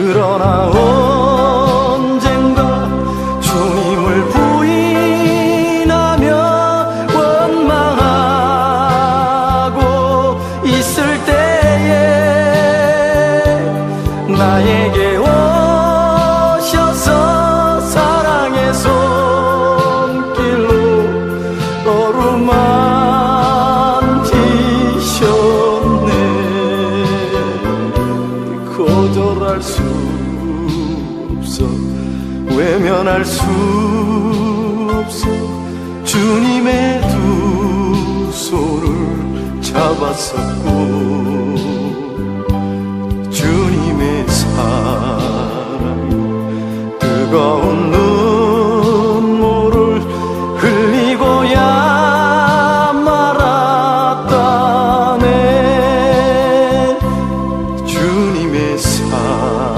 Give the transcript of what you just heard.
그러나 언젠가 주님을 부인하며 원망하고 있을 때에 나에게 오셔서 사랑의 손길로 어루만 거절할 수 없어. 외면할 수 없어. 주님의 두 손을 잡았었고 주님의 사랑이 뜨거운 besar